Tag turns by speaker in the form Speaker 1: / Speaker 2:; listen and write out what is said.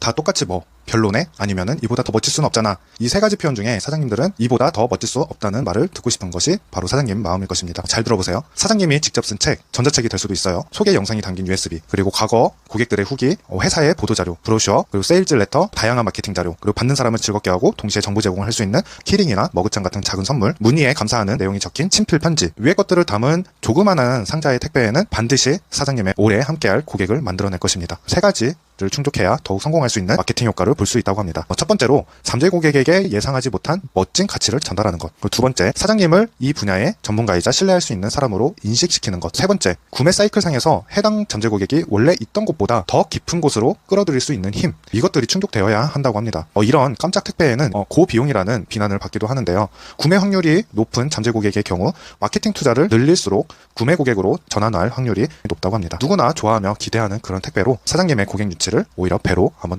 Speaker 1: 다 똑같이 뭐 별로네 아니면은 이보다 더 멋질 수는 없잖아. 이 세 가지 표현 중에 사장님들은 이보다 더 멋질 수 없다는 말을 듣고 싶은 것이 바로 사장님 마음일 것입니다. 잘 들어보세요. 사장님이 직접 쓴 책 전자책이 될 수도 있어요. 소개 영상이 담긴 USB 그리고 과거 고객들의 후기 어, 회사의 보도 자료 브로셔 그리고 세일즈 레터 다양한 마케팅 자료 그리고 받는 사람을 즐겁게 하고 동시에 정보 제공을 할 수 있는 키링이나 머그잔 같은 작은 선물 문의에 감사하는 내용이 적힌 친필 편지. 위의 것들을 담은 조그마한 상자의 택배에는 반드시 사장님의 오래 함께할 고객을 만들어낼 것입니다. 세 가지 를 충족해야 더욱 성공할 수 있는 마케팅 효과를 볼 수 있다고 합니다. 어, 첫 번째로 잠재 고객에게 예상하지 못한 멋진 가치를 전달하는 것. 두 번째, 사장님을 이 분야의 전문가이자 신뢰할 수 있는 사람으로 인식시키는 것. 세 번째, 구매 사이클 상에서 해당 잠재 고객이 원래 있던 곳보다 더 깊은 곳으로 끌어들일 수 있는 힘. 이것들이 충족되어야 한다고 합니다. 어, 이런 깜짝 택배에는 어, 고비용이라는 비난을 받기도 하는데요. 구매 확률이 높은 잠재 고객의 경우 마케팅 투자를 늘릴수록 구매 고객으로 전환할 확률이 높다고 합니다. 누구나 좋아하며 기대하는 그런 택배로 사장님의 고객 유치를 오히려 배로 한번 늘